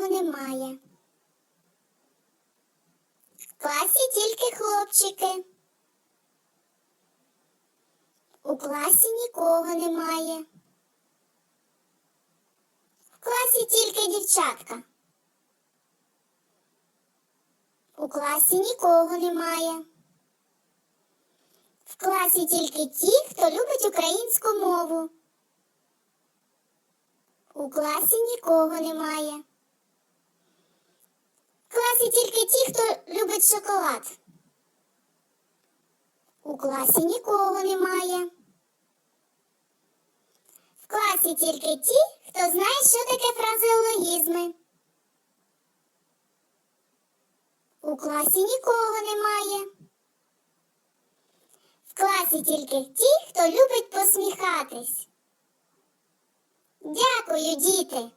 нікого немає. В класі тільки хлопчики. У класі нікого немає. В класі тільки дівчатка. У класі нікого немає. В класі тільки ті, хто любить українську мову. У класі нікого немає. Тільки ті, хто любить шоколад. У класі нікого немає. В класі тільки ті, хто знає, що таке фразеологізми. У класі нікого немає. В класі тільки ті, хто любить посміхатись. Дякую, діти!